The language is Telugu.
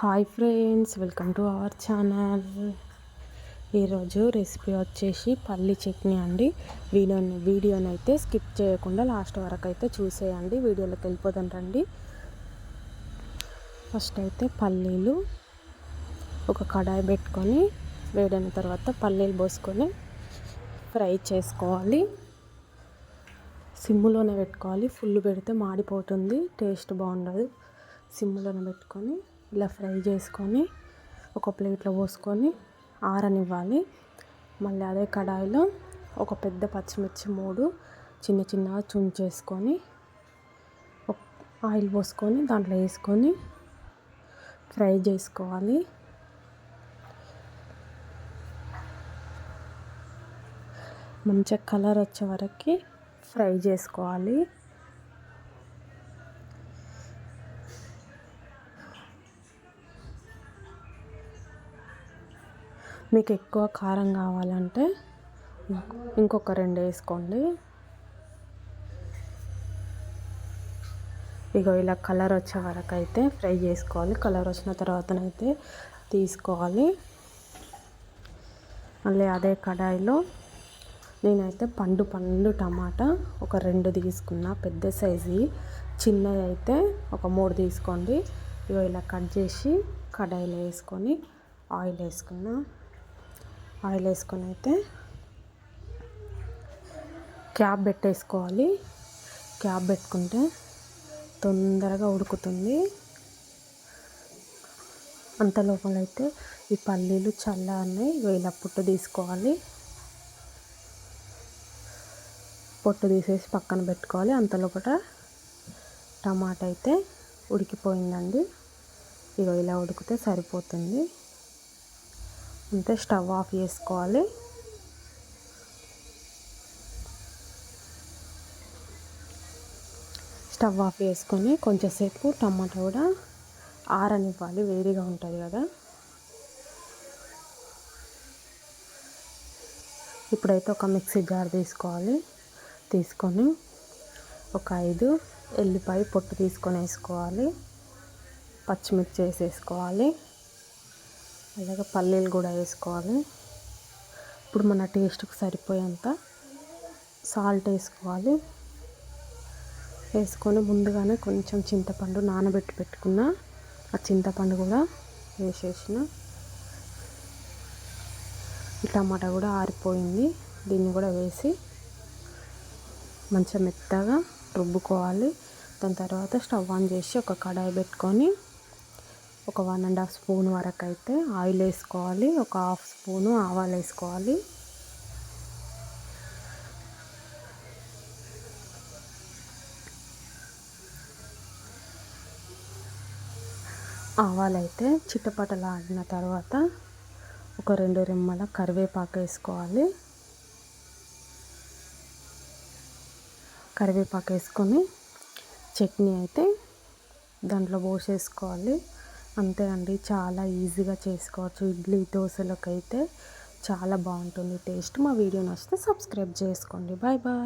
Hi friends welcome to our channel ఈరోజు రెసిపీ వచ్చేసి పల్లి చట్నీ అండి. వీడియోని వీడియోని అయితే స్కిప్ చేయకుండా లాస్ట్ వరకు అయితే చూసేయండి. వీడియోలోకి వెళ్ళిపోదాం రండి. ఫస్ట్ అయితే పల్లీలు ఒక కడాయి పెట్టుకొని వేడిన తర్వాత పల్లీలు పోసుకొని ఫ్రై చేసుకోవాలి. సిమ్లోనే పెట్టుకోవాలి. ఫుల్ పెడితే మాడిపోతుంది. టేస్ట్ బాగుండదు. సిమ్లోనే పెట్టుకొని ఇలా ఫ్రై చేసుకొని ఒక ప్లేట్లో పోసుకొని ఆరనివ్వాలి. మళ్ళీ అదే కడాయిలో ఒక పెద్ద పచ్చిమిర్చి మూడు చిన్న చిన్నగా చుంచేసుకొని ఆయిల్ పోసుకొని దాంట్లో వేసుకొని ఫ్రై చేసుకోవాలి. మంచిగా కలర్ వచ్చే వరకు ఫ్రై చేసుకోవాలి. మీకు ఎక్కువ కారం కావాలంటే ఇంకొక రెండు వేసుకోండి. ఇగో ఇలా కలర్ వచ్చే వరకు అయితే ఫ్రై చేసుకోవాలి. కలర్ వచ్చిన తర్వాతనైతే తీసుకోవాలి. మళ్ళీ అదే కడాయిలో నేనైతే పండు పండు టమాటా ఒక రెండు తీసుకున్నా. పెద్ద సైజు చిన్నవి అయితే ఒక మూడు తీసుకోండి. ఇగో ఇలా కట్ చేసి కడాయిలో వేసుకొని ఆయిల్ వేసుకున్నా. ఆయిల్ వేసుకొని అయితే క్యాప్ పెట్టేసుకోవాలి. క్యాప్ పెట్టుకుంటే తొందరగా ఉడుకుతుంది. అంత లోపల అయితే ఈ పల్లీలు చల్లారినాయి వేల పొట్టు తీసుకోవాలి. పొట్టు తీసేసి పక్కన పెట్టుకోవాలి. అంత లోపల టమాటా అయితే ఉడికిపోయిందండి. ఇగో ఇలా ఉడికితే సరిపోతుంది. అంతే స్టవ్ ఆఫ్ చేసుకోవాలి. స్టవ్ ఆఫ్ చేసుకొని కొంచెంసేపు టమాటా కూడా ఆరనివ్వాలి వేడిగా ఉంటుంది కదా. ఇప్పుడైతే ఒక మిక్సీ జార్ తీసుకోవాలి. తీసుకొని ఒక ఐదు ఎల్లిపాయ పొట్టు తీసుకొని వేసుకోవాలి. పచ్చిమిర్చి వేసేసుకోవాలి. అలాగే పల్లీలు కూడా వేసుకోవాలి. ఇప్పుడు మన టేస్ట్కి సరిపోయేంత సాల్ట్ వేసుకోవాలి. వేసుకొని ముందుగానే కొంచెం చింతపండు నానబెట్టి పెట్టుకున్న ఆ చింతపండు కూడా వేసేసిన. టమాటా కూడా ఆరిపోయింది. దీన్ని కూడా వేసి మంచిగా మెత్తగా రుబ్బుకోవాలి. దాని తర్వాత స్టవ్ ఆన్ చేసి ఒక కడాయి పెట్టుకొని ఒక వన్ అండ్ హాఫ్ స్పూన్ వరకు అయితే ఆయిల్ వేసుకోవాలి ఒక హాఫ్ స్పూను ఆవాలు వేసుకోవాలి. ఆవాలైతే చిట్టపటలాడిన తర్వాత ఒక రెండు రెమ్మల కరివేపాకు వేసుకోవాలి. కరివేపాకు వేసుకొని చట్నీ అయితే దాంట్లో పోసేసుకోవాలి. అంతే అండి. చాలా ఈజీగా చేసుకోవచ్చు. ఇడ్లీ దోశలకైతే చాలా బాగుంటుంది టేస్ట్. మా వీడియో నచ్చితే సబ్స్క్రైబ్ చేసుకోండి. Bye bye.